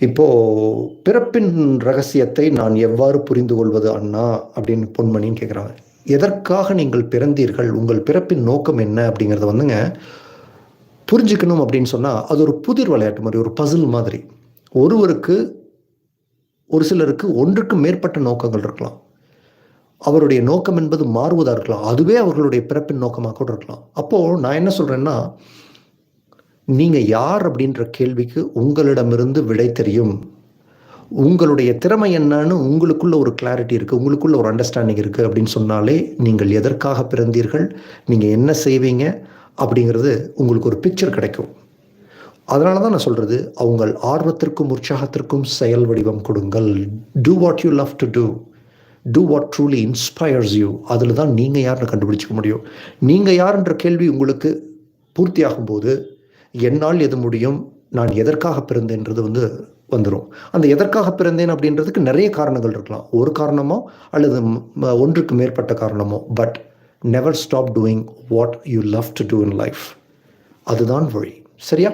இப்போது பிறப்பின் ரகசியத்தை நான் எவ்வாறு புரிந்து கொள்வது அண்ணா அப்படின்னு பொன்மணின்னு கேட்குறாங்க எதற்காக நீங்கள் பிறந்தீர்கள்? உங்கள் பிறப்பின் நோக்கம் என்ன? அப்படிங்கிறத வந்துங்க புரிஞ்சுக்கணும் அப்படின்னு சொன்னால் அது ஒரு புதிர் விளையாட்டு மாதிரி ஒரு பசில் மாதிரி. ஒருவருக்கு ஒரு சிலருக்கு ஒன்றுக்கு மேற்பட்ட நோக்கங்கள் இருக்கலாம். அவருடைய நோக்கம் என்பது மாறுவதாக இருக்கலாம். அதுவே அவர்களுடைய பிறப்பின் நோக்கமாக கூட இருக்கலாம். அப்போது நான் என்ன சொல்கிறேன்னா நீங்கள் யார் அப்படின்ற கேள்விக்கு உங்களிடமிருந்து விடை தெரியும். உங்களுடைய திறமை என்னன்னு உங்களுக்குள்ள ஒரு கிளாரிட்டி இருக்குது உங்களுக்குள்ள ஒரு அண்டர்ஸ்டாண்டிங் இருக்குது அப்படின்னு சொன்னாலே நீங்கள் எதற்காக பிறந்தீர்கள் நீங்கள் என்ன செய்வீங்க அப்படிங்கிறது உங்களுக்கு ஒரு பிக்சர் கிடைக்கும். அதனால தான் நான் சொல்கிறது அவங்கள் ஆர்வத்திற்கும் உற்சாகத்திற்கும் செயல் வடிவம் கொடுங்கள். Do what you love to do do what truly inspires you அதில் தான் நீங்கள் யாருன்னு கண்டுபிடிச்சிக்க முடியும். நீங்கள் யாருன்ற கேள்வி உங்களுக்கு பூர்த்தியாகும் போது என்னால் எது முடியும்? நான் எதற்காக பிறந்தேன்றது வந்து வந்துடும் அந்த எதற்காக பிறந்தேன் அப்படின்றதுக்கு நிறைய காரணங்கள் இருக்கலாம். ஒரு காரணமோ அல்லது ஒன்றுக்கு மேற்பட்ட காரணமோ. But never stop doing what you love to do in life அதுதான் வழி. சரியா?